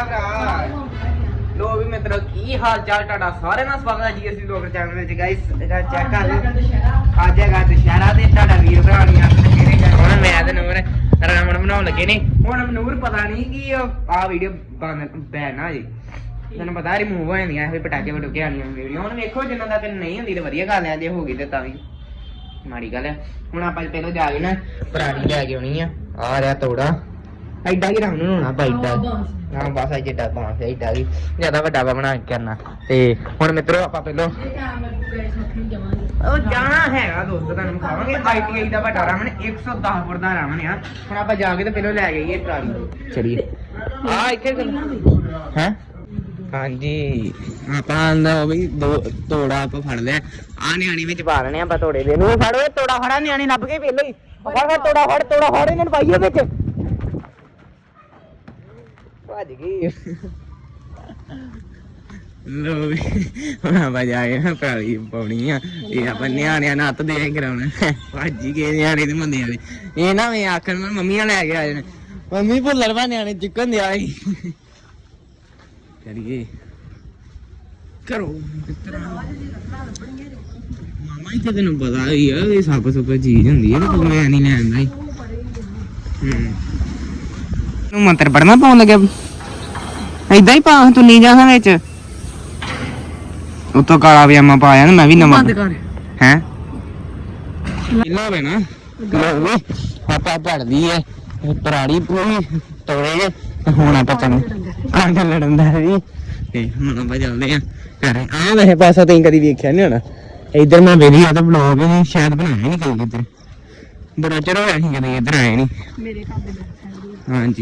ਹੀ ਦੱਸਦਾ ਭਰਾ ਲੋ ਵੀ ਮਿੱਤਰੋ ਕੀ ਹਾਲ ਚਾਲ ਤੁਹਾਡਾ? ਸਾਰੇ ਨਾਲ ਸਵਾਗਤ ਹੈ ਜੀ ਅਸੀਂ ਲੋਕ ਚੈਨਲ ਵਿੱਚ ਗਾਇਸ ਇਹਦਾ ਚੈੱਕ ਕਰ ਲਿਓ ਅੱਜ ਹੈਗਾ ਦੁਸ਼ਹਿਰਾ ਤੇ ਤੁਹਾਡਾ ਵੀਰ ਭਰਾ ਨਹੀਂ ਆਖਦੇ ਕਿਹੜੇ ਹੁਣ ਮੈਂ ਤੇ ਨੂਰ ਰਾਵਣ ਬਣਾਉਣ ਲੱਗੇ ਨੇ। ਹੁਣ ਨੂਰ ਪਤਾ ਨਹੀਂ ਕਿ ਆ। ਵੀਡੀਓ ਬੰਦ ਬੈਨਾ ਜੀ ਤੈਨੂੰ ਪਤਾ ਰਿਮੂਵ ਹੋ ਜਾਂਦੀਆਂ ਇਹੋ ਜਿਹੇ ਪਟਾਕੇ ਪਟੂਕੇ ਵਾਲੀਆਂ ਵੀਡੀਓ ਹੁਣ ਵੇਖੋ ਜਿੰਨਾ ਤੱਕ ਨਹੀਂ ਹੁੰਦੀ ਤੇ ਵਧੀਆ ਗੱਲ ਹੈ ਜੇ ਹੋ ਗਈ ਤੇ ਤਾਂ ਵੀ। ਮਾੜੀ ਗੱਲ ਹੈ ਹੁਣ ਆਪਾਂ ਪਹਿਲਾਂ ਜਾ ਕੇ ਨਾ ਪੁਰਾਣੀ ਲੈ ਕੇ ਆਉਣੀ ਆ। ਆ ਰਿਹਾ ਤੋੜਾ। ਐਡਾ ਕੀ ਰਾਮ ਨੂੰ ਹੋਣਾ? ਭਾਈ ਐਡਾ ਹਾਂ ਬਸ ਐ ਜਿੱਡਾ ਬਾਂਸ ਐਡਾ ਕੀ। ਜ਼ਿਆਦਾ ਵੱਡਾ ਵਾ ਬਣਾ ਕੇ ਕਰਨਾ ਤੇ ਹੁਣ ਮਿੱਤਰੋ ਆਪਾਂ ਪਹਿਲਾਂ ਉਹ ਜਾਣਾ ਹੈਗਾ ਦੋਸਤ ਤੁਹਾਨੂੰ ਵਿਖਾਵਾਂਗੇ। ਆਈਟੀਆਈ ਦਾ ਵੱਡਾ ਰਾਮਨ 110 ਫੁੱਟ ਦਾ ਰਾਮਨ ਆ। ਹੁਣ ਆਪਾਂ ਜਾ ਕੇ ਤੇ ਪਹਿਲਾਂ ਲੈ ਗਈਏ ਟਰਾਲੀ ਚਲੀਏ। ਆ ਇੱਥੇ ਹੈ? ਹਾਂਜੀ। ਆਪਾਂ ਨਾ ਵੀ ਦੋ ਤੋੜਾ ਆਪਾਂ ਫੜ ਲਿਆ। ਆ ਨਿਆਣੀ ਵਿੱਚ ਪਾ ਲੈਣੇ ਆਪਾਂ ਤੋੜੇ ਦੇ। ਨੂੰ ਫੜੋ ਇਹ ਤੋੜਾ ਫੜਾ ਨਿਆਣੀ ਲੱਭ ਕੇ ਪਹਿਲਾਂ ਹੀ ਫੜ ਫੜ ਤੋੜਾ ਫੜ ਤੋੜਾ ਫੜ ਇਹਨਾਂ ਨੂੰ ਪਾਈਏ ਵਿੱਚ। ਭੱਜ ਗਈ। ਲੋ ਵੀ, ਹੁਣ ਆਪਾਂ ਜਾ ਕੇ ਨਾ ਪਰਾਲੀ ਪਾਉਣੀ ਆ। ਇਹ ਆਪਾਂ ਨਿਆਣਿਆਂ ਨਾਲ ਹੱਥ ਦੇ ਕਰਾਉਣਾ। ਭੱਜ ਹੀ ਗਏ ਨਿਆਣੇ ਤੇ ਮੰਦੇ ਵਾਲੇ ਇਹ ਨਾ ਮੈਂ ਆਖਣ, ਮੈਂ ਮੰਮੀਆਂ ਲੈ ਕੇ ਆ ਜਾਣ। ਮੰਮੀ ਭੁੱਲਰ ਬਾ ਨਿਆਣੇ, ਚੁੱਕਣ ਦਿਆ ਸੀ। ਕਰੀਏ ਕਰੋ ਮਾਮਾ ਇੱਥੇ ਤੈਨੂੰ ਪਤਾ ਹੀ ਆ, ਇਹ ਸੱਪ ਸੁੱਪ ਚੀਜ਼ ਹੁੰਦੀ ਹੈ ਤੂੰ ਮੈਂ ਨਹੀਂ ਲੈਂਦਾ ਹੀ ਹੂੰ। ਨੂੰ ਮੰਤਰ ਪੜਨਾ ਪਾਉਣ ਲੱਗਿਆ? ਏਦਾਂ ਹੀ ਪਾ ਤੂੰ ਨਹੀਂ ਜਾਹਾਂ ਵਿੱਚ। ਉਤੋਂ ਕਾਲਾ ਪਜਾਮਾ ਪਾਇਆ ਨਾ ਮੈਂ ਵੀ ਨਵਾਂ ਬੰਦ ਕਰ। ਹੈ? ਨਾ ਲੋ ਵੀ ਆਪਾਂ ਪੜਦੀ ਐ ਪਰਾੜੀ ਪੂਰੀ ਤੋੜੇ ਜੇ। ਤੇ ਹੁਣ ਆਪਾਂ ਤੈਨੂੰ ਆਂਡ ਲੜਨ ਦਾ ਵੀ। ਤੇ ਹੁਣ ਆਪਾਂ ਚੱਲਦੇ ਆ ਘਰ। ਆ ਵੈਸੇ ਪਾਸਾ ਤੈਂ ਕਦੀ ਵੇਖਿਆ ਨਹੀਂ ਹੋਣਾ। ਇੱਧਰ ਮੈਂ ਵੇਲੀ ਆ ਤਾਂ ਬਲੌਗ ਨਹੀਂ ਸ਼ਾਇਦ ਬਣਾਇਆ ਨਹੀਂ ਕਦੀ ਇੱਧਰ ਬੜਾ ਚਿਰ ਹੋਇਆ ਸੀ ਕਦੇ ਇੱਧਰ ਆਏ ਨਹੀਂ ਮੇਰੇ ਘਰ ਦੇ ਬੈਠ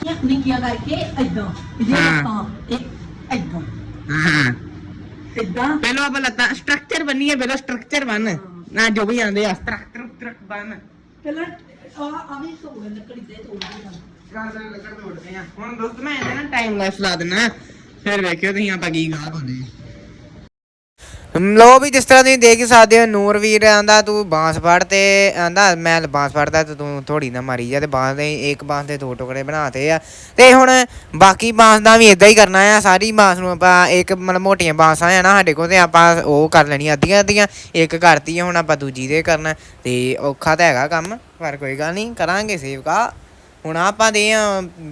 ਹਾਂਜੀ ਨਿੱਕੀਆਂ ਕਰਕੇ ਏਦਾਂ? ਇਹਦੀ ਹਾਂ। ਲੱਤਾਂ ਇਹ ਏਦਾਂ। ਹਾਂ। ਏਦਾਂ? ਪਹਿਲਾਂ ਆਪਾਂ ਲੱਤਾਂ ਸਟਰਕਚਰ ਬੰਨੀਏ ਪਹਿਲਾਂ ਸਟਰਕਚਰ ਬਣ ਨਾ ਜੋ ਵੀ ਆਂਦੇ ਆ ਸਟਰਕਚਰ ਸਟਰਕ ਬਣ ਪਹਿਲਾਂ ਆ ਆ ਵੀ ਸੋਗ ਲੱਕੜੀ ਦੇ ਤੋੜਦੇ ਆ ਗਾਜ਼ਾਂ ਲੱਕੜ ਤੋੜਦੇ ਆ। ਹੁਣ ਦੋਸਤ ਮੈਂ ਇਹਦੇ ਨਾ ਟਾਈਮ ਲੈਸ ਲਾ ਦਿੰਨਾ। ਫਿਰ ਵੇਖਿਓ ਤੁਸੀਂ ਆਪਾਂ ਕੀ ਗਾਹ ਪਾਉਂਦੇ ਲੋ ਵੀ ਜਿਸ ਤਰ੍ਹਾਂ ਤੁਸੀਂ ਦੇਖ ਸਕਦੇ ਹੋ, ਨੂਰਵੀਰ ਆਂਦਾ ਤੂੰ ਬਾਂਸ ਫੜ ਤੇ ਆਂਦਾ ਮੈਂ ਬਾਂਸ ਫੜਦਾ ਤੇ ਤੂੰ ਥੋੜੀ ਨਾ ਮਾਰੀ ਜਾ ਤੇ ਬਾਂਸ ਦੇ, ਇੱਕ ਬਾਂਸ ਦੇ ਦੋ ਟੁਕੜੇ ਬਣਾਤੇ ਆ। ਤੇ ਹੁਣ ਬਾਕੀ ਬਾਂਸ ਦਾ ਵੀ ਇਦਾਂ ਹੀ ਕਰਨਾ ਆ, ਸਾਰੀ ਬਾਂਸ ਨੂੰ ਆਪਾਂ ਇੱਕ ਮਤਲਬ ਮੋਟੀਆਂ ਬਾਂਸਾਂ ਆ ਨਾ ਸਾਡੇ ਕੋਲ ਤੇ ਆਪਾਂ ਉਹ ਕਰ ਲੈਣੀ ਅੱਧੀਆਂ ਅੱਧੀਆਂ, ਇੱਕ ਕਰਤੀ ਹੁਣ ਆਪਾਂ ਦੂਜੀ ਦੇ ਕਰਨਾ। ਤੇ ਔਖਾ ਤਾਂ ਹੈਗਾ ਕੰਮ, ਪਰ ਕੋਈ ਗੱਲ ਨਹੀਂ, ਕਰਾਂਗੇ ਸੇਵਕਾ। ਹੁਣ ਆਪਾਂ ਦੇ ਆ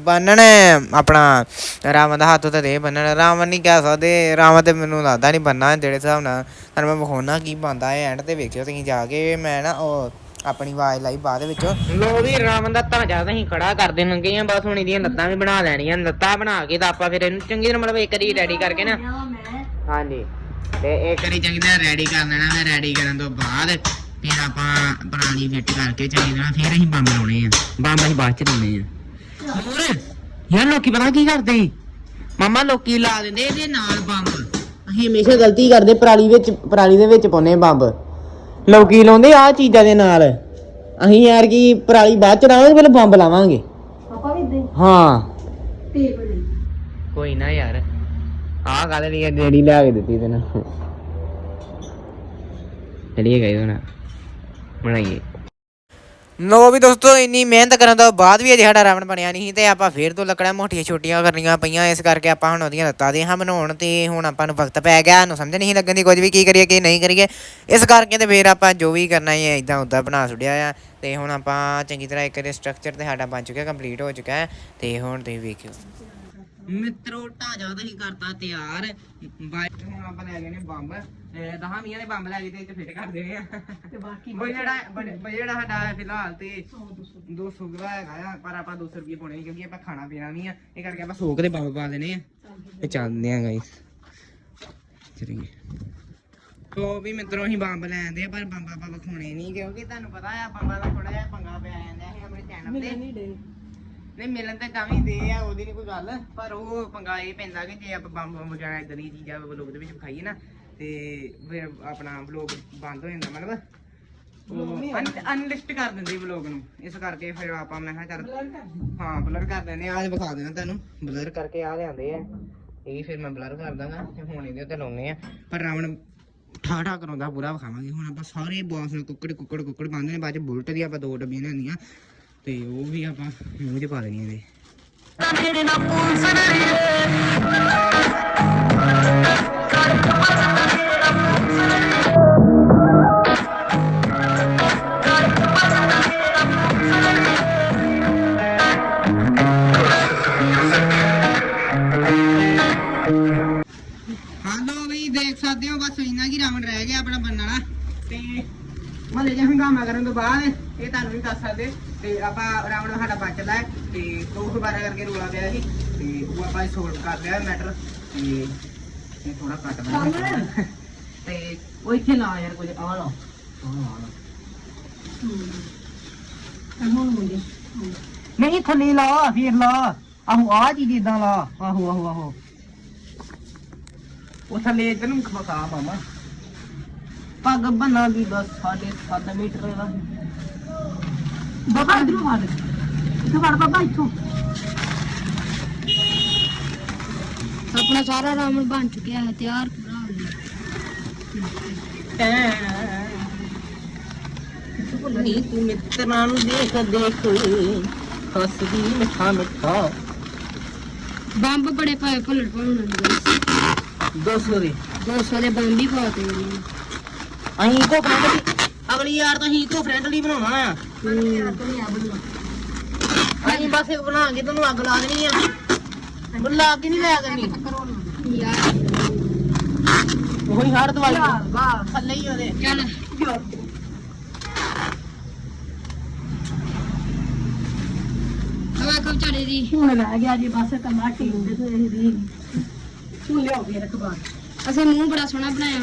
ਬੰਨਣ ਆਪਣਾ ਰਾਵਣ ਦਾ ਹੱਥ ਉੱਤੇ ਦੇ ਬੰਨਣ। ਰਾਵਣ ਨਹੀਂ ਕਹਿ ਸਕਦੇ ਰਾਵਣ ਤੇ ਮੈਨੂੰ ਲੱਗਦਾ ਨਹੀਂ ਬੰਨਾ ਜਿਹੜੇ ਹਿਸਾਬ ਨਾਲ। ਤੁਹਾਨੂੰ ਮੈਂ ਵਿਖਾਉਣਾ ਕੀ ਬੰਦਾ ਹੈ ਐਂਡ ਤੇ ਵੇਖਿਓ ਤੁਸੀਂ ਜਾ ਕੇ ਮੈਂ ਨਾ ਉਹ ਆਪਣੀ ਆਵਾਜ਼ ਲਾਈ ਬਾਅਦ ਵਿੱਚ। ਲੋ ਵੀ ਰਾਵਣ ਦਾ ਤਾਂ ਅਸੀਂ ਖੜਾ ਕਰ ਦੇਣਗੇ ਆ ਬਸ ਹੁਣ ਇਹਦੀਆਂ ਲੱਤਾਂ ਵੀ ਬਣਾ ਲੈਣੀਆਂ ਲੱਤਾਂ ਬਣਾ ਕੇ ਤਾਂ ਆਪਾਂ ਫਿਰ ਇਹਨੂੰ ਚੰਗੀ ਤਰ੍ਹਾਂ ਮਤਲਬ ਇੱਕ ਵਾਰੀ ਰੈਡੀ ਕਰਕੇ ਨਾ। ਮੈਂ। ਹਾਂਜੀ ਤੇ ਇੱਕ ਵਾਰੀ ਚੰਗੀ ਤਰ੍ਹਾਂ ਰੈਡੀ ਕਰ ਲੈਣਾ ਫਿਰ ਰੈਡੀ ਕਰਨ ਤੋਂ ਬਾਅਦ ਫਿਰ ਆਪਾਂ ਪੁਰਾਣੀ ਫਿੱਟ ਕਰਕੇ ਚੰਗੀ ਤਰ੍ਹਾਂ ਫਿਰ ਅਸੀਂ ਬੰਬ ਲਾਉਣੇ ਆ। ਬੰਬ ਅਸੀਂ ਬਾਅਦ ਚ ਲਾਉਣੇ ਆ। ਹੋਰ? ਯਾਰ ਲੋਕੀ ਪਤਾ ਕੀ ਕਰਦੇ? ਮਮਾ ਲੋਕੀ ਲਾ ਦਿੰਦੇ ਇਹਦੇ ਨਾਲ ਬੰਬ। ਅਸੀਂ ਹਮੇਸ਼ਾ ਗਲਤੀ ਕਰਦੇ ਪਰਾਲੀ ਵਿੱਚ ਪਰਾਲੀ ਦੇ ਵਿੱਚ ਪਾਉਨੇ ਬੰਬ। ਲੋਕੀ ਲਾਉਂਦੇ ਆ ਚੀਜ਼ਾਂ ਦੇ ਨਾਲ। ਅਸੀਂ ਯਾਰ ਕੀ ਪਰਾਲੀ ਬਾਅਦ ਚ ਲਾਵਾਂਗੇ ਪਹਿਲਾਂ ਬੰਬ ਲਾਵਾਂਗੇ। ਪਾਪਾ ਵੀ ਇਦਾਂ ਹਾਂ। ਕੋਈ ਨਾ ਯਾਰ ਆਹ ਗੱਲ ਨਹੀਂ ਜਿਹੜੀ ਲਿਆ ਕੇ ਦਿੱਤੀ ਤੈਨੂੰ। ਚਲੀਏ ਗਏ ਹੁਣ। ਬਣਾਈਏ। ਲੋ ਵੀ ਦੋਸਤੋ, ਇੰਨੀ ਮਿਹਨਤ ਕਰਨ ਤੋਂ ਬਾਅਦ ਵੀ ਅਜੇ ਸਾਡਾ ਰਾਵਣ ਬਣਿਆ ਨਹੀਂ ਸੀ ਤੇ ਆਪਾਂ ਫੇਰ ਤੋਂ ਲੱਕੜਾਂ ਮੋਟੀਆਂ ਛੋਟੀਆਂ ਕਰਨੀਆਂ ਪਈਆਂ, ਇਸ ਕਰਕੇ ਆਪਾਂ ਹੁਣ ਉਹਦੀਆਂ ਲੱਤਾਂ ਦੇ ਹਾਂ ਬਣਾਉਣ ਤੇ ਹੁਣ ਆਪਾਂ ਨੂੰ ਵਕਤ ਪੈ ਗਿਆ। ਨੂੰ ਸਮਝ ਨਹੀਂ ਲੱਗਣ ਦੀ ਕੁਝ ਵੀ ਕੀ ਕਰੀਏ, ਕੀ ਨਹੀਂ ਕਰੀਏ। ਇਸ ਕਰਕੇ ਤੇ ਫੇਰ ਆਪਾਂ ਜੋ ਵੀ ਕਰਨਾ ਹੈ ਇਦਾਂ ਉਦਾਂ ਬਣਾ ਛੁੱਟਿਆ ਆ ਤੇ ਹੁਣ ਆਪਾਂ ਚੰਗੀ ਤਰ੍ਹਾਂ ਇੱਕ ਸਟਰਕਚਰ ਤੇ ਸਾਡਾ ਬਣ ਚੁੱਕਿਆ ਕੰਪਲੀਟ ਹੋ ਚੁੱਕਾ ਹੈ ਤੇ ਹੁਣ ਤੁਸੀਂ ਵੇਖਿਓ। ਮਿੱਤਰੋ ਢਾਂਚਾ ਤਾਂ ਹੀ ਕਰਤਾ ਤਿਆਰ। ਬਾਈ ਹੁਣ ਆਪਾਂ ਲੈ ਗਏ ਨੇ ਬੰਬ 10 ਮੀਆਂ ਦੇ ਬੰਬ ਲੈ ਗਏ ਤੇ ਇੱਥੇ ਫਿੱਟ ਕਰ ਦੇਣੇ ਆ। ਤੇ ਬਾਕੀ ਬਈ ਜਿਹੜਾ ਬਈ ਜਿਹੜਾ ਸਾਡਾ ਫਿਲਹਾਲ ਤੇ 200 ਦਾ ਹੈਗਾ ਆ ਪਰ ਆਪਾਂ 200 ਰੁਪਏ ਪਾਉਣੇ ਕਿਉਂਕਿ ਆਪਾਂ ਖਾਣਾ ਪੀਣਾ ਨਹੀਂ ਆ। ਇਹ ਕਰਕੇ ਆਪਾਂ 100 ਦੇ ਬੰਬ ਪਾ ਦੇਣੇ ਆ। ਤੇ ਚੱਲਦੇ ਆ ਗਾਇਸ। ਚਲੀਏ। ਤੋ ਵੀ ਮਿੱਤਰੋ ਅਸੀਂ ਬੰਬ ਲੈ ਆਂਦੇ ਆ ਪਰ ਬੰਬ ਆਪਾਂ ਵਿਖਾਉਣੇ ਨਹੀਂ ਕਿਉਂਕਿ ਤੁਹਾਨੂੰ ਪਤਾ ਆ ਬੰਬਾਂ ਦਾ ਥੋੜਾ ਜਿਹਾ ਪੰਗਾ ਪਿਆ ਜਾਂਦਾ ਹੈ ਆਪਣੇ ਚੈਨਲ ਤੇ ਨਹੀਂ ਮਿਲਣ ਤੇ ਕਾਵੀ ਦੇ ਆ ਉਹਦੀ ਨਹੀਂ ਕੋਈ ਗੱਲ। ਪਰ ਉਹ ਪੰਗਾ ਇਹ ਪੈਂਦਾ ਕਿ ਜੇ ਆਪਾਂ ਬੰਬ ਬੰਬ ਵਗੈਰਾ ਇਦਾਂ ਦੀਆਂ ਚੀਜ਼ਾਂ ਵਲੋਗ ਦੇ ਵਿੱਚ ਵਿਖਾਈਏ ਨਾ ਤੇ ਫਿਰ ਆਪਣਾ ਵਲੋਗ ਬੰਦ ਹੋ ਜਾਂਦਾ ਮਤਲਬ। ਅਨਲਿਸਟ ਕਰ ਦਿੰਦੇ ਵਲੋਗ ਨੂੰ। ਇਸ ਕਰਕੇ ਫਿਰ ਆਪਾਂ ਮੈਂ ਕਿਹਾ ਚੱਲ ਹਾਂ ਬਲਰ ਕਰ ਦਿੰਦੇ ਆ ਅੱਜ ਵਿਖਾ ਦੇਣਾ ਤੁਹਾਨੂੰ ਬਲਰ ਕਰਕੇ ਆ ਲਿਆਂਦੇ ਆ। ਇਹ ਫਿਰ ਮੈਂ ਬਲਰ ਕਰ ਦਾਂਗਾ ਤੇ ਹੁਣ ਇਹਦੇ ਉੱਤੇ ਲਾਉਨੇ ਆ। ਪਰ ਰਾਵਣ ਠਾ ਠਾ ਕਰਾਉਂਦਾ ਪੂਰਾ ਵਿਖਾਵਾਂਗੇ। ਹੁਣ ਆਪਾਂ ਸਾਰੇ ਬਾਸ ਨੂੰ ਕੁੱਕੜ ਕੁੱਕੜ ਕੁੱਕੜ ਪਾਉਂਦੇ ਨੇ ਬਾਅਦ ਚ ਬੁਲਟ ਦੀ ਆਪਾਂ ਦੋ ਡੱਬੀਆਂ ਲੈਣੀਆਂ ਤੇ ਉਹ ਵੀ ਆਪਾਂ ਮੂੰਹ 'ਚ ਪਾ ਦੇਣੀਆਂ ਇਹਦੇ। ਹਾਲੋ ਵੀ ਦੇਖ ਸਕਦੇ ਹੋ, ਬਸ ਇੰਨਾ ਕੀ ਰਾਵਣ ਰਹਿ ਗਿਆ ਆਪਣਾ ਬੰਨਣ ਤੇ ਮਹਲੇ ਜੇ ਹੰਗਾਮਾ ਕਰਨ ਤੋਂ ਬਾਅਦ ਇਹ ਤੁਹਾਨੂੰ ਵੀ ਦੱਸ ਸਕਦੇ। ਤੇ ਆਪਾਂ ਰਾਵਣ ਸਾਡਾ ਬਚ ਹੈ ਤੇ ਉਹ ਦੁਬਾਰਾ ਕਰਕੇ ਰੋਲਾ ਪਿਆ ਸੀ ਤੇ ਉਹ ਆਪਾਂ ਸੋਲਵ ਕਰ ਲਿਆ ਮੈਟਰ ਤੇ ਇਹ ਥੋੜਾ ਕੱਟ ਦਿੰਦੇ ਤੇ ਉਹ ਇੱਥੇ ਲਾ ਯਾਰ ਕੁਝ ਆ ਲਾ ਆ ਲਾ ਹੁਣ ਮੁੰਡੇ ਨਹੀਂ ਥੱਲੇ ਲਾ ਫਿਰ ਲਾ। ਆਹੋ ਆ ਚੀਜ਼ ਇਦਾਂ ਲਾ। ਆਹੋ ਆਹੋ ਆਹੋ। ਉਹ ਥੱਲੇ ਇਧਰ ਨੂੰ ਖਾ ਮਾਮਾ ਪੱਗ ਬਣਾ ਦੀ ਬਸ ਸਾਡੇ 7 ਮੀਟਰ ਦਾ। ਬਾਬਾ ਇਧਰੋਂ ਫੜ। ਇੱਥੋਂ ਫੜ ਬਾਬਾ ਇੱਥੋਂ। ਆਪਣਾ ਸਾਰਾ ਰਾਮਣ ਬਣ ਚੁੱਕਿਆ ਹੈ ਤਿਆਰ ਪੂਰਾ ਹੋ ਗਿਆ। ਨਹੀਂ ਤੂੰ ਮਿੱਤਰਾਂ ਨੂੰ ਦੇਖ ਦੇਖ। ਹੱਸਦੀ ਮਿੱਠਾ ਮਿੱਠਾ। ਬੰਬ ਬੜੇ ਪਾਏ ਭੁੱਲੜ ਪਾਉਣ ਨੂੰ ਦੇ 200 ਦੇ ਬੰਬ ਹੀ ਪਾਤੇ ਅਹੀਂ ਕੋ ਫਰੈਂਡ ਅਗਲੀ ਯਾਰ ਤਾਂ ਅਹੀਂ ਕੋ ਫਰੈਂਡਲੀ ਬਣਾਉਣਾ ਆ। ਅਹੀਂ ਬਸ ਇੱਕ ਬਣਾ ਕੇ ਤੈਨੂੰ ਅੱਗ ਲਾ ਦੇਣੀ ਆ। ਬੁੱਲਾ ਅੱਗ ਨਹੀਂ ਲਿਆ ਕਰਨੀ। ਯਾਰ ਉਹੀ ਹਰ ਦਵਾਈ ਵਾਹ ਥੱਲੇ ਹੀ ਉਹਦੇ। ਚੱਲ। ਹਵਾ ਕਬ ਚੜੇ ਦੀ। ਹੁਣ ਰਹਿ ਗਿਆ ਜੀ ਬਸ ਟਮਾਟੀ ਦੇ ਤੇ ਇਹਦੀ। ਤੂੰ ਲਿਆਓ ਫਿਰ ਅਖਬਾਰ ਅਸੀਂ ਮੂੰਹ ਬੜਾ ਸੋਹਣਾ ਬਣਾਇਆ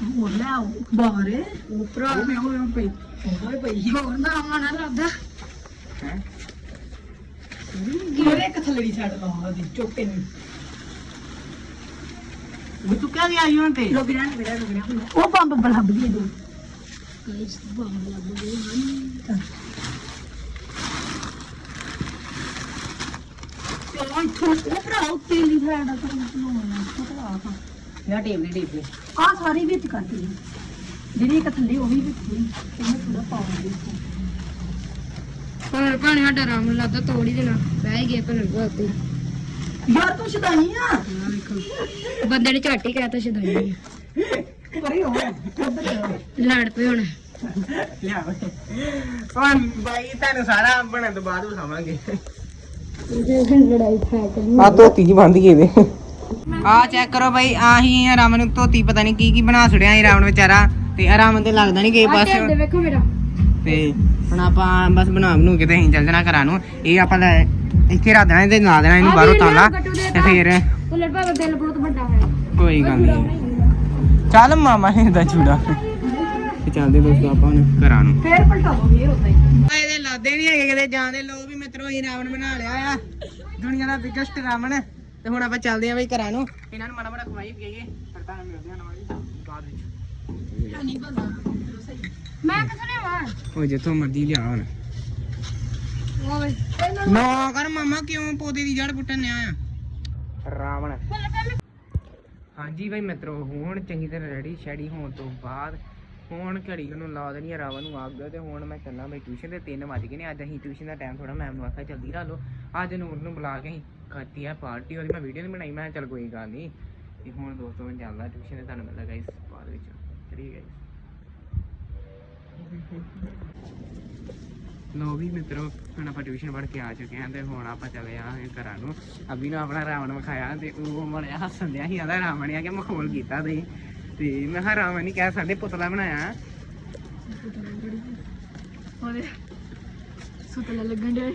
ਲੈ ਅਖਬਾਰ ਉਪਰਾ ਉਹ ਕਿਹੜੇ ਇੱਕ ਥੱਲੜੀ ਛੱਡ ਲਾ ਉਹਦੀ ਚੋਕੇ ਨੂੰ ਤੂੰ ਕਿਆ ਗਿਆ ਯੂਨ ਤੇ? ਲੋਕ ਰਹਿਣ ਮੇਰਾ ਲੋਕ ਰਹਿਣ ਉਹ ਬੰਬ ਬਲੱਬ ਦੀ ਦੋ ਗਾਇਸ ਬੰਬ ਲੱਗ ਗਏ ਹਨ। ਤੇ ਉਹ ਇੱਥੋਂ ਉਹ ਭਰਾ ਉੱਤੇ ਦੀ ਫੈੜਾ ਤਾਂ ਬਣਾਉਣਾ ਪਤਾ ਆ ਯਾ ਟੇਪ ਦੀ ਟੇਪ ਦੀ। ਆ ਸਾਰੀ ਵਿੱਚ ਕਰਦੀ ਜਿਹੜੀ ਇੱਕ ਥੱਲੇ ਉਹ ਵੀ ਵਿੱਚ ਹੋਈ। ਇਹਨੂੰ ਥੋੜਾ ਪਾਉਂਦੀ ਪਰ ਭਾਣੇ ਸਾਡਾ ਰਾਮ ਲੱਗਦਾ ਤੋੜ ਹੀ ਦੇਣਾ। ਬਹਿ ਗਏ ਭਲਣ ਕੋਤੇ ਯਾਰ ਤੂੰ ਸ਼ਦਾਈ ਆ। ਆ ਵੇਖੋ। ਬੰਦੇ ਨੇ ਝੱਟ ਹੀ ਕਹਿਤਾ ਸ਼ਦਾਈ ਪਰੇ ਹੋ। ਉੱਧਰ ਲੜ ਪਏ ਹੁਣ। ਲਿਆ ਹਾਂ ਬਾਈ ਤੁਹਾਨੂੰ ਸਾਰਾ ਬਣਨ ਤੋਂ ਬਾਅਦ ਵਿਖਾਵਾਂਗੇ। ਲੜਾਈ ਖਾ ਕੇ। ਆ ਧੋਤੀ ਜੀ ਬੰਦ ਗਈ ਇਹਦੇ। ਆ ਚੈੱਕ ਕਰੋ ਬਾਈ ਆਹੀ ਆ ਰਾਮ ਨੂੰ ਧੋਤੀ ਪਤਾ ਨਹੀਂ ਕੀ ਕੀ ਬਣਾ ਛੜਿਆ ਇਹ ਰਾਵਣ ਵਿਚਾਰਾ। ਤੇ ਆਰਾਮ ਤੇ ਲੱਗਦਾ ਨਹੀਂ ਕਿਸੇ ਪਾਸੇ। ਮੇਰਾ। ਤੇ ਹੁਣ ਆਪਾਂ ਬਸ ਬਣਾ ਬਣੂ ਕੇ ਤੇ ਅਸੀਂ ਚੱਲ ਜਾਣਾ ਘਰਾਂ ਨੂੰ। ਇਹ ਆਪਾਂ ਲੈ ਇੱਥੇ ਰੱਖ ਦੇਣਾ ਤੇ ਲਾ ਦੇਣਾ ਇਹਨੂੰ ਬਾਹਰੋਂ ਤਾਲਾ। ਤੇ ਫੇਰ ਭੁੱਲੜ ਭਾਵੇਂ ਦਿਲ ਬਹੁਤ ਵੱਡਾ ਹੈ। ਕੋਈ ਗੱਲ ਨਹੀਂ। ਚੱਲ ਮਾਮਾ ਇਹਦਾ ਚੂੜਾ ਤੇ ਚੱਲਦੇ ਦੋਸਤੋ ਆਪਾਂ ਹੁਣ ਘਰਾਂ ਨੂੰ। ਫੇਰ ਪਲਟਾਓ ਫੇਰ ਉਦਾਂ ਹੀ। ਇਹਦੇ ਲਾਦੇ ਨਹੀਂ ਹੈਗੇ ਕਿਤੇ ਜਾਂਦੇ ਲੋ ਵੀ ਮਿੱਤਰੋ ਹੀ ਰਾਵਣ ਬਣਾ ਲਿਆ ਆ। ਦੁਨੀਆ ਦਾ ਬਿਗੇਸਟ ਰਾਵਣ। ਤੇ ਹੁਣ ਆਪਾਂ ਚੱਲਦੇ ਆਂ ਬਈ ਘਰਾਂ ਨੂੰ। ਇਹਨਾਂ ਨੂੰ ਮਾੜਾ ਮਾੜਾ ਖਵਾਈ ਪਈਏ ਫਿਰ ਤਾਂ ਮਿਲਦੇ ਆਂ ਨਾਲ ਬਾਅਦ ਵਿੱਚ। ਮੈਂ ਕਿੱਥੇ ਲਿਆਵਾਂ? ਉਹ ਜਿੱਥੋਂ ਮਰਜ਼ੀ ਲਿਆ ਹੁਣ। ਨਾ ਕਰ ਮਾਮਾ ਕਿਉਂ ਪੌਦੇ ਦੀ ਜੜ ਪੁੱਟਣ ਨਿਆ ਆ? ਰਾਵਣ। ਹਾਂਜੀ ਭਾਈ ਮਿੱਤਰੋ ਹੁਣ ਚੰਗੀ ਤਰ੍ਹਾਂ ਰੈਡੀ ਸ਼ੈਡੀ ਹੋਣ ਤੋਂ ਬਾਅਦ ਹੁਣ ਘੜੀ ਨੂੰ ਲਾ ਦੇਣੀ ਆ ਰਾਵਣ ਨੂੰ ਅੱਗ ਤੇ ਹੁਣ ਮੈਂ ਚੱਲਾਂ ਬਈ ਟਿਊਸ਼ਨ ਤੇ 3 ਵਜ ਗਏ ਨੇ। ਅੱਜ ਅਸੀਂ ਟਿਊਸ਼ਨ ਦਾ ਟਾਈਮ ਥੋੜਾ ਮੈਮ ਨੂੰ ਆਖਿਆ ਜਲਦੀ ਲਾ ਲਓ। ਅੱਜ ਨੂਰ ਨੂੰ ਬੁਲਾ ਕੇ ਅਸੀਂ ਕਰਤੀ ਆ ਪਾਰਟੀ, ਉਹਦੀ ਮੈਂ ਵੀਡੀਓ ਨਹੀਂ ਬਣਾਈ, ਮੈਂ ਕਿਹਾ ਚੱਲ ਕੋਈ ਗੱਲ ਨਹੀਂ ਤੇ ਹੁਣ ਦੋਸਤੋ, ਮੈਂ ਚੱਲਦਾ ਟਿਊਸ਼ਨ ਤੇ, ਤੁਹਾਨੂੰ ਮਿਲਦਾ ਗਾਇਸ ਬਾਅਦ ਵਿੱਚ ਚਲੀਏ ਗਾਇਸ ਲੋ ਵੀ ਮਿੱਤਰੋ, ਹੁਣ ਆਪਾਂ ਟਿਊਸ਼ਨ ਪੜ੍ਹ ਕੇ ਆ ਚੁੱਕੇ ਹਾਂ ਤੇ ਹੁਣ ਆਪਾਂ ਚਲੇ ਆ ਘਰਾਂ ਨੂੰ। ਅਭੀ ਨੂੰ ਆਪਣਾ ਰਾਵਣ ਵਿਖਾਇਆ ਤੇ ਉਹ ਮੜਿਆ ਹੱਸਣ ਡਿਆ ਸੀ ਆਂਦਾ ਰਾਵਣ ਆ ਕੇ ਮਖੌਲ ਕੀਤਾ ਤੇ ਤੇ ਮੈਂ ਕਿਹਾ ਰਾਵਣ ਨਹੀਂ ਕਹਿ ਸਕਦੇ, ਪੁਤਲਾ ਬਣਾਇਆ। ਉਹਦੇ ਸੁਤਲਾ ਲੱਗਣ ਦੇ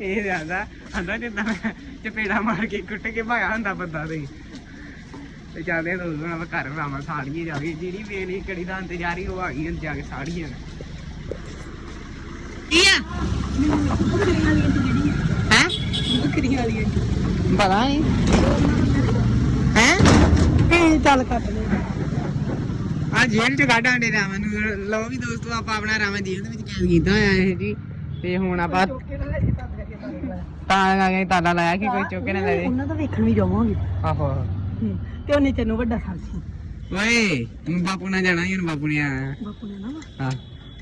ਇਹ ਜਾਂਦਾ ਆਂਦਾ ਜਿੱਦਾਂ ਮੈਂ ਚਪੇੜਾ ਮਾਰ ਕੇ ਕੁੱਟ ਕੇ ਭਾਇਆ ਹੁੰਦਾ ਬੰਦਾ ਤੇ। ਤੇ ਚੱਲਦੇ ਦੋ ਹੁਣ ਆਪਾਂ ਘਰ ਰਾਮਾ ਸਾੜੀਏ ਜਾ ਕੇ। ਜਿਹੜੀ ਵੇਲੀ ਕੜੀ ਦਾ ਇੰਤਜ਼ਾਰੀ ਉਹ ਆ ਗਈ ਹੁਣ ਜਾ ਕੇ ਸਾੜੀਏ ਕੀ ਆ? ਹੈ? ਬੱਕਰੀਆਂ ਵਾਲੀ ਪਤਾ ਨਹੀਂ ਹੈ? ਇਹ ਚੱਲ ਕੱਟ ਲੈ ਆ ਜੇਲ੍ਹ ਚ ਕੱਢਾਂ ਦੇ ਰਾਮਨ ਨੂੰ। ਲਓ ਵੀ ਦੋਸਤੋ, ਆਪਾਂ ਆਪਣਾ ਰਾਮਨ ਜੇਲ੍ਹ ਦੇ ਵਿੱਚ ਕੈਦ ਕੀਤਾ ਹੋਇਆ ਇਹ ਜੀ। ਤੇ ਹੁਣ ਆਪਾਂ ਤਾਂ ਗਏ ਤਾਲਾ ਲਾਇਆ ਕਿ ਕੋਈ ਚੁੱਕ ਕੇ ਨਾ ਲੈ ਜੇ ਉਹਨਾਂ ਦਾ ਵੇਖਣ ਵੀ ਜਾਵਾਂਗੇ। ਆਹੋ ਹੂੰ। ਤੇ ਉਹਨੇ ਤੈਨੂੰ ਵੱਡਾ ਸਾਂਸੀ ਓਏ ਹੁਣ ਬਾਪੂ ਨਾਲ ਜਾਣਾ ਹੀ ਹੁਣ ਬਾਪੂ ਨੇ ਆਣਾ ਬਾਪੂ ਨੇ ਨਾ ਹਾਂ।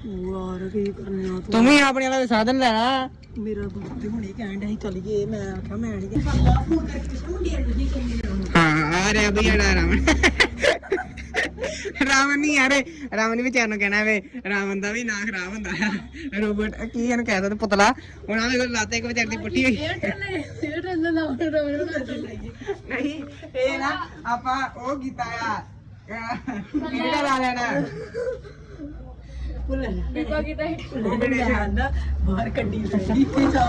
ਯਾਰ ਕੀ ਕਰਨਾ ਤੂੰ? ਵੀ ਆਪਣੇ ਵਾਲਾ ਸਾਧਨ ਲੈਣਾ ਮੇਰਾ ਦੋਸਤ ਹੁਣੇ ਕਹਿਣ ਡਿਆ ਸੀ ਚੱਲ ਗਏ। ਮੈਂ ਆਖਿਆ ਮੈਂ ਨਹੀਂ ਗਿਆ ਫੋਨ ਕਰਕੇ ਪੁੱਛਿਆ ਨੂੰ ਹਾਂ ਆ ਰਿਹਾ ਬਈ ਸਾਡਾ ਰਾਮਨ ਨਹੀਂ ਯਾਰ ਰਾਮਨ ਵੀ ਨੂੰ ਕਹਿਣਾ ਵੇ ਰਾਮਨ ਦਾ ਵੀ ਨਾਂ ਖਰਾਬ ਹੁੰਦਾ। ਆ ਰੋਬਟ ਕੀ ਇਹਨੂੰ ਕਹਿ ਦੋ ਪੁਤਲਾ। ਹੁਣ ਆਵੇ ਕੋਲ ਲਾਤੇ ਇੱਕ ਵਿਚਾਰ ਦੀ ਪੁੱਟੀ ਹੋਈ। ਨਹੀਂ ਇਹ ਨਾ ਆਪਾਂ ਉਹ ਕੀਤਾ ਆ ਕਿਹੜਾ ਲਾ ਲੈਣਾ? ਬੀਬਾ ਕਿਤਾ ਹੀ ਬਾਹਰ ਕੱਢੀ ਤੇ ਜਾ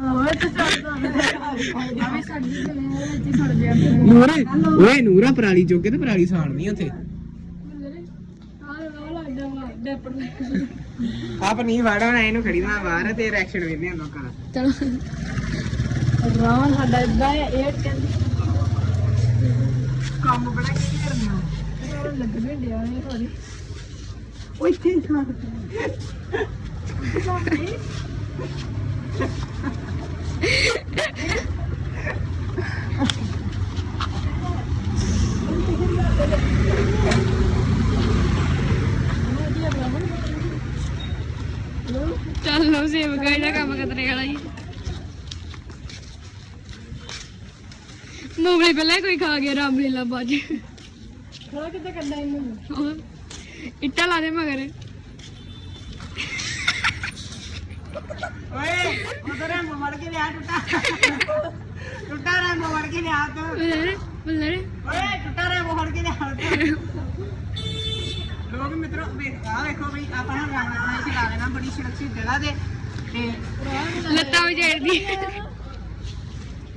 ਹੋਰ ਤੇ ਚੱਲਦਾ ਆਵੇਂ ਸਾਡੀ ਜਗ੍ਹਾ ਵਿੱਚ ਹੀ ਖੜ ਗਿਆ। ਨੂਰ ਓਏ ਨੂਰਾ ਪਰਾਲੀ ਚੋਕੇ ਤੇ ਪਰਾਲੀ ਸਾੜਨੀ ਉੱਥੇ। ਆਪ ਨਹੀਂ ਵੜਨਾ ਇਹਨੂੰ ਖੜੀ ਨਾ ਬਾਹਰ ਤੇ ਰਿਐਕਸ਼ਨ ਆ ਲੋਕਾਂ ਦਾ। ਚਲੋ। ਰਾਮ ਸਾਡਾ ਇਦਾਂ ਹੈ ਇਹ ਕਹਿੰਦੀ ਕੰਮ ਬੜਾ ਕੀ ਕਰਨਾ? ਲੱਗਦੇ ਡਿਆ ਨੇ ਥੋੜੀ ਉਹ ਇੱਥੇ ਹੀ ਥਾਂ ਚੱਲ ਸੇਵ ਗਾਇਦਾ ਕੰਮ ਕਤਰੇ ਵਾਲਾ ਮੂੰਗਲੀ ਪਹਿਲਾਂ ਕੋਈ ਖਾ ਗਿਆ ਰਾਮ ਲੀਲਾ ਬਾਜ ਖਾ ਕਿੱਦਾਂ ਕਰਦਾ ਇਹਨੂੰ। ਇੱਟਾ ਲਾ ਦੇ ਮਗਰ। ਓਏ ਉਧਰ ਰੰਗ ਮੜ ਕੇ ਲਿਆ ਟੁੱਟਾ। ਟੁੱਟਾ ਰੰਗ ਮੜ ਕੇ ਲਿਆ ਤੂੰ। ਬੱਲੇ ਬੱਲੇ ਓਏ ਟੁੱਟਾ ਰੰਗ ਮੜ ਕੇ ਲਿਆ ਤੂੰ। ਲੋਕ ਮਿੱਤਰੋ ਵੇਖ ਵੇਖੋ ਬਈ ਆਪਾਂ ਹੁਣ ਰੰਗ ਆਪਣਾ ਇੱਥੇ ਲਾ ਲੈਣਾ ਬੜੀ ਸੁਰੱਖਿਅਤ ਜਗ੍ਹਾ ਤੇ। ਤੇ ਲੱਤਾਂ ਵਜੇੜਦੀ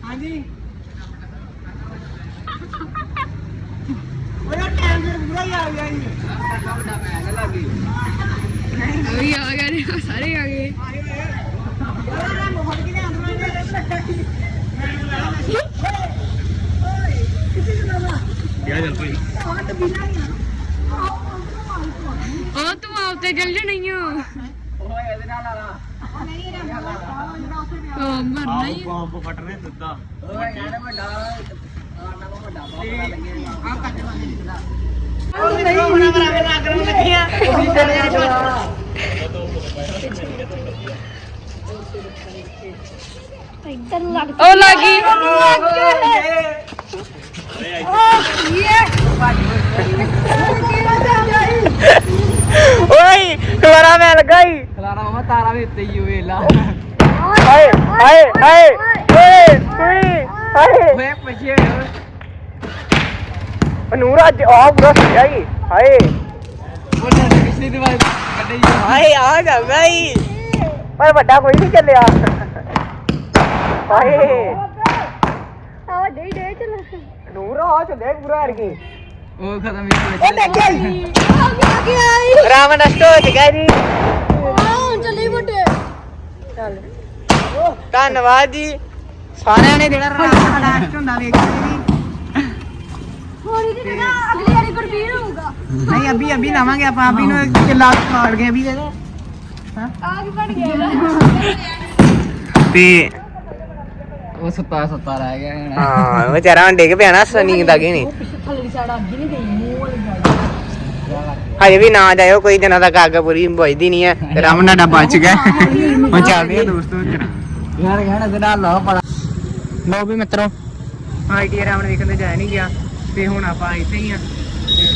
ਹਾਂਜੀ। ਓਏ ਟਾਈਮ ਫਿਰ ਪੂਰਾ ਹੀ ਆ ਗਿਆ ਜੀ। ਵੱਡਾ ਪੈਗ ਲੱਗੀ ਅਭੀ ਆ ਗਏ ਨੇ, ਸਾਰੇ ਆ ਗਏ। ਓਏ ਰੰਗ ਮੜ ਕੇ ਲਿਆ ਉਹ ਤੂੰ ਆਪ ਤੇ ਚੱਲ ਜਾਣੀ ਆ। ਓਏ ਇਹਦੇ ਨਾਲ ਲਾ ਉਹ ਮਰਨਾ ਹੀ ਆ। ਬੰਬ ਫਟਣੇ ਦਿੱਤਾ ਓਏ ਯਾਰ ਵੱਡਾ ਵੱਡਾ ਬਾਬਾ ਲੱਗੇ ਉਹ ਨਾ ਲੱਗੀ ਓਏ ਦੁਬਾਰਾ ਮੈਂ ਲੱਗਾ ਹੀ ਖਲਾਰਾ ਮਾਮਾ ਤਾਰਾ ਵੀ ਉੱਤੇ ਹੀ ਵੇਲਾ ਹਾਏ ਹਾਏ ਹਾਏ ਓਏ ਓਏ ਹਾਏ। ਓਏ ਪਛੇ ਨੂਰ ਅੱਜ ਆ ਪੂਰਾ ਸਜਾ ਹੀ ਹਾਏ। ਉਹਨੇ ਪਿਛਲੀ ਦੀਵਾਰ ਕੱਢੀ ਹਾਏ ਆ ਜਾਂਦਾ ਹੀ ਪਰ ਵੱਡਾ ਕੋਈ ਨਹੀਂ ਚੱਲਿਆ। ਹਾਏ। ਆ ਡੇ ਡੇ ਚੱਲ। ਨੂਰ ਆ ਚੱਲੇ ਪੂਰਾ ਹਰ ਗਈ ਉਹ ਖਤਮ ਹੀ ਉਹ ਦੇਖਿਆ ਹੀ ਆ ਗਿਆ ਗਿਆ ਰਾਮ ਨਸ਼ਟ ਹੋ ਚੁੱਕਾ ਜੀ ਆ ਚੱਲੀ ਵੱਡੇ। ਧੰਨਵਾਦ ਜੀ। ਸਾਰਿਆਂ ਨੇ ਜਿਹੜਾ ਹੁੰਦਾ ਵੇਖਿਆ ਜੀ? ਹੋਰੀ ਦੀ ਜਗ੍ਹਾ ਅਗਲੀ ਵਾਰੀ ਗੁਰਬੀਰ ਹੋਊਗਾ। ਨਹੀਂ ਅਭੀ ਅਭੀ ਲਾਵਾਂਗੇ ਆਪਾਂ। ਅਭੀ ਨੂੰ ਇੱਕ ਕਿੱਲਾ ਖਾੜ ਗਏ ਅਭੀ ਦੇ ਦੇ। ਆ ਕੀ ਬਣ ਗਿਆ? ਤੇ ਉਹ ਸੁੱਤਾ ਸੁੱਤਾ ਰਹਿ ਗਿਆ ਹੁਣ। ਹਾਂ ਵਿਚਾਰਾ ਹੁਣ ਡਿੱਗ ਪਿਆ ਨਾ ਨੀਂਦ ਆ ਗਈ ਨਹੀਂ ਥੱਲੇ ਦੀ ਸਾਈਡ ਅੱਗੇ ਨਹੀਂ ਗਈ ਮੂੰਹ ਵਾਲੀ ਸਾਈਡ ਹਜੇ ਵੀ ਨਾ ਜਾਇਓ ਕੋਈ ਦਿਨਾਂ ਤੱਕ ਅੱਗ ਪੂਰੀ ਬੁਝਦੀ ਨਹੀਂ ਹੈ। ਤੇ ਰਾਮ ਨਾਡਾ ਬਚ ਗਿਆ। ਹੁਣ ਚੱਲਦੇ ਆ ਦੋਸਤੋ ਯਾਰ ਕਹਿਣਾ ਤੇ ਨਾਲ ਲਾ ਪੜਾ ਲਓ ਵੀ ਮਿੱਤਰੋ ਆਈਟੀ ਰਾਮ ਵੇਖਣ ਤੇ ਜਾਇਆ ਨਹੀਂ ਗਿਆ। ਤੇ ਹੁਣ ਆਪਾਂ ਇੱਥੇ ਹੀ ਆ। ਤੇ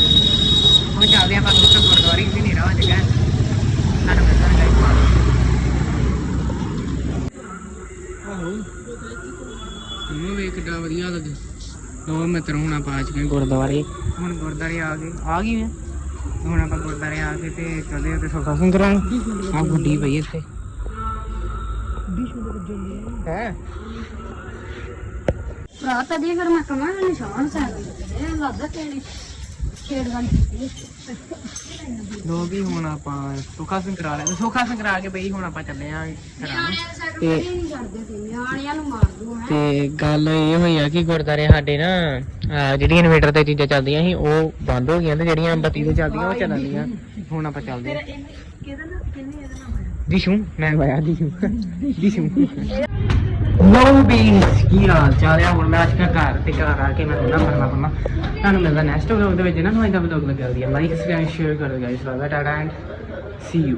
ਹੁਣ ਚੱਲਦੇ ਆਪਾਂ ਦੋਸਤੋ ਗੁਰਦੁਆਰੇ ਵੀ ਨਹੀਂ ਰਹਾ ਜਗ੍ਹਾ ਸਾਨੂੰ ਮਿਲਦਾ ਨਹੀਂ ਉਹ ਵੇਖ ਕਿੱਡਾ ਵਧੀਆ ਲੱਗੇ ਲੋ ਮਿੱਤਰ ਹੁਣ ਆਪਾਂ ਆ ਚੁੱਕੇ ਗੁਰਦੁਆਰੇ। ਹੁਣ ਗੁਰਦੁਆਰੇ ਆ ਗਏ। ਆ ਗਏ ਮੈਂ? ਹੁਣ ਆਪਾਂ ਗੁਰਦੁਆਰੇ ਆ ਕੇ ਤੇ ਚੱਲਦੇ ਆ ਤੇ ਸੋਖਾ ਸਿੰਘ ਕਰਾਂ ਆ ਗੁੱਡੀ ਪਈ ਇੱਥੇ। ਹੈ? ਭਰਾ ਤਦੀ ਫਿਰ ਮੈਂ ਕਮਾਂ ਨਿਸ਼ਾਨ ਤੇ ਇਹ ਲੱਗਦਾ ਕੀਤੀ ਲੋ ਵੀ ਹੁਣ ਆਪਾਂ ਸੁੱਖਾ ਸਿੰਘ ਕਰਾ ਲਿਆ। ਸੁੱਖਾ ਸਿੰਘ ਕਰਾ ਕੇ ਬਈ ਹੁਣ ਆਪਾਂ ਚੱਲੇ ਆਂ ਨੂੰ ਤੇ ਨਹੀਂ ਕਰਦੇ ਸੀ ਨਿਆਣਿਆਂ ਨੂੰ ਮਾਰ ਦੂ ਹੈ। ਤੇ ਗੱਲ ਇਹ ਹੋਈ ਆ ਕਿ ਗੁਰਦਾਰੇ ਸਾਡੇ ਨਾ ਆਹ ਜਿਹੜੀਆਂ ਇਨਵੇਟਰ ਤੇ ਚੀਜ਼ਾਂ ਚੱਲਦੀਆਂ ਸੀ ਉਹ ਬੰਦ ਹੋ ਗਈਆਂ ਤੇ ਜਿਹੜੀਆਂ ਬੱਤੀ ਤੇ ਚੱਲਦੀਆਂ ਉਹ ਚੱਲਣੀਆਂ ਹੁਣ ਆਪਾਂ ਚੱਲਦੇ ਆਂ। ਕਿਹਦਾ ਨਾ ਕਿੰਨੇ ਇਹਦਾ ਨਾਮ ਹੈ ਦਿਸ਼ੂ ਮੈਂ ਵਾਇਆ ਦਿਸ਼ੂ। ਦਿਸ਼ੂ। ਲੋ ਬੀਨਸ ਕੀ ਹਾਲ ਚਾਲ ਆ ਹੁਣ ਮੈਂ ਅੱਜ ਦਾ ਘਰ ਤੇ ਘਰ ਆ ਕੇ ਮੈਂ ਥੋੜਾ ਮਰਨਾ ਪਰਨਾ ਤੁਹਾਨੂੰ ਮਿਲਦਾ ਨੈਕਸਟ ਵਲੌਗ ਦੇ ਵਿੱਚ ਨਾ ਨੂੰ ਇਹਦਾ ਵਲੌਗ ਲੱਗਾ ਲਾਈਕ ਸਬਸਕ੍ਰਾਈਬ ਸ਼ੇਅਰ ਕਰੋ guys bye tata and see you